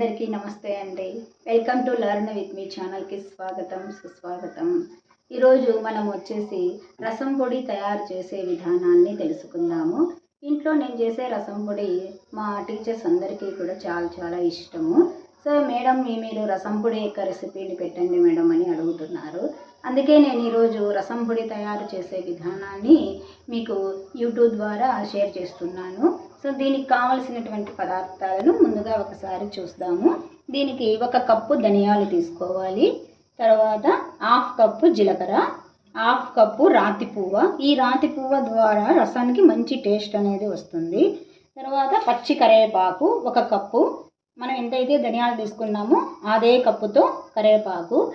అందరికీ నమస్తే అండి. Welcome to learn with me ఛానల్కి స్వాగతం సుస్వాగతం. ఈరోజు మనం వచ్చేసి రసం పొడి తయారు చేసే విధానాన్ని తెలుసుకుందాము. ఇంట్లో నేను చేసే రసం పొడి మా టీచర్స్ అందరికీ కూడా చాలా చాలా ఇష్టము. సో మేడం మీ మీరు రసం పొడి యొక్క రెసిపీని పెట్టండి మేడం అని అడుగుతున్నారు. అందుకే నేను ఈరోజు రసం పొడి తయారు చేసే విధానాన్ని మీకు యూట్యూబ్ ద్వారా షేర్ చేస్తున్నాను. సో దీనికి కావలసినటువంటి పదార్థాలను ముందుగా ఒకసారి చూస్తాము. దీనికి ఒక కప్పు ధనియాలు తీసుకోవాలి. తర్వాత హాఫ్ కప్పు జీలకర్ర హాఫ్ కప్పు రాతి పువ్వ. ఈ రాతి పువ్వ ద్వారా రసానికి మంచి టేస్ట్ అనేది వస్తుంది. తర్వాత పచ్చి కరివేపాకు ఒక కప్పు. మనం ఎంతైతే ధనియాలు తీసుకున్నామో అదే కప్పుతో కరివేపాకు.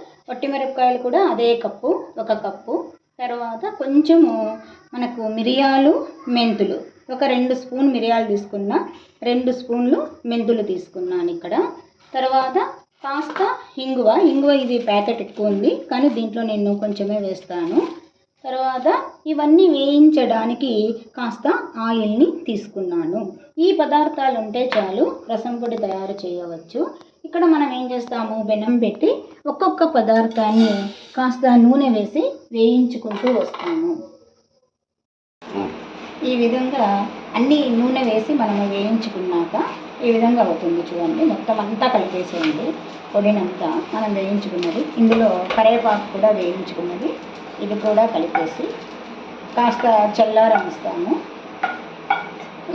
మిరపకాయలు కూడా అదే కప్పు ఒక కప్పు. తర్వాత కొంచెము మనకు మిరియాలు మెంతులు. ఒక రెండు స్పూన్ మిరియాలు తీసుకున్న రెండు స్పూన్లు మెంతులు తీసుకున్నాను ఇక్కడ. తర్వాత కాస్త ఇంగువ. ఇంగువ ఇది ప్యాకెట్ ఎక్కువ ఉంది కానీ దీంట్లో నేను కొంచెమే వేస్తాను. తర్వాత ఇవన్నీ వేయించడానికి కాస్త ఆయిల్ని తీసుకున్నాను. ఈ పదార్థాలు ఉంటే చాలు రసం పొడి తయారు చేయవచ్చు. ఇక్కడ మనం ఏం చేస్తాము? బెనం పెట్టి ఒక్కొక్క పదార్థాన్ని కాస్త నూనె వేసి వేయించుకుంటూ వస్తాము. ఈ విధంగా అన్ని నూనె వేసి మనం వేయించుకున్నాక ఈ విధంగా అవుతుంది చూడండి. మొత్తం అంతా కలిపేసేయండి. పొడినంతా మనం వేయించుకున్నది. ఇందులో కరివేపాకు కూడా వేయించుకున్నది. ఇది కూడా కలిపేసి కాస్త చల్లారనిస్తాము.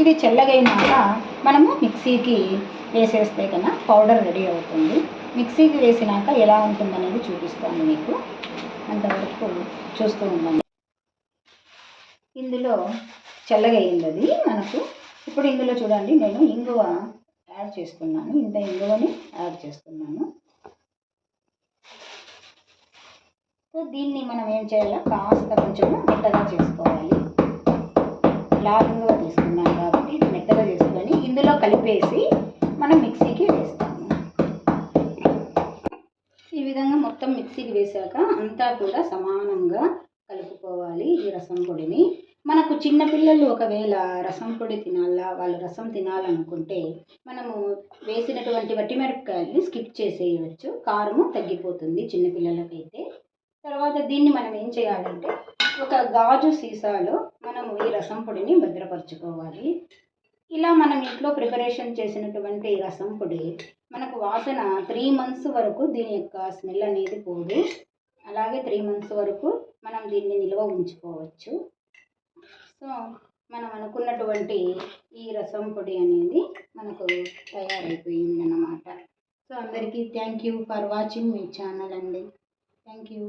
ఇది చల్లగైనాక మనము మిక్సీకి వేసేస్తే కన్నా పౌడర్ రెడీ అవుతుంది. మిక్సీకి వేసినాక ఎలా ఉంటుందనేది చూపిస్తాను మీకు. అంతవరకు చూస్తూ ఉండండి. ఇందులో చల్లగయింది అది మనకు. ఇప్పుడు ఇందులో చూడండి నేను ఇంగువ యాడ్ చేస్తున్నాను ఇంత ఇంగువని యాడ్ చేస్తున్నాను. సో దీన్ని మనం ఏం చేయాలి? కాస్త కొంచెం మెత్తగా చేసుకోవాలి. లాభంగా తీసుకున్నాం కాబట్టి ఇది మెత్తగా చేసుకొని ఇందులో కలిపేసి మనం మిక్సీకి వేస్తాము. ఈ విధంగా మొత్తం మిక్సీకి వేసాక అంతా కూడా సమానంగా కలుపుకోవాలి ఈ రసం పొడిని. మనకు చిన్నపిల్లలు ఒకవేళ రసం పొడి తినాలా వాళ్ళు రసం తినాలనుకుంటే మనము వేసినటువంటి వట్టిమిరపకాయల్ని స్కిప్ చేసేయవచ్చు కారము తగ్గిపోతుంది చిన్నపిల్లలకైతే తర్వాత దీన్ని మనం ఏం చేయాలంటే ఒక గాజు సీసాలో మనము ఈ రసం పొడిని భద్రపరచుకోవాలి. ఇలా మనం ఇంట్లో ప్రిపరేషన్ చేసినటువంటి రసం పొడి మనకు వాసన త్రీ మంత్స్ వరకు దీని యొక్క స్మెల్ అనేది పోదు. అలాగే త్రీ మంత్స్ వరకు మనం దీన్ని నిల్వ ఉంచుకోవచ్చు. సో మనం అనుకున్నటువంటి ఈ రసం పొడి అనేది మనకు తయారైపోయింది అన్నమాట సో అందరికీ థ్యాంక్ యూ ఫర్ వాచింగ్ మీ ఛానల్ అండి. Thank you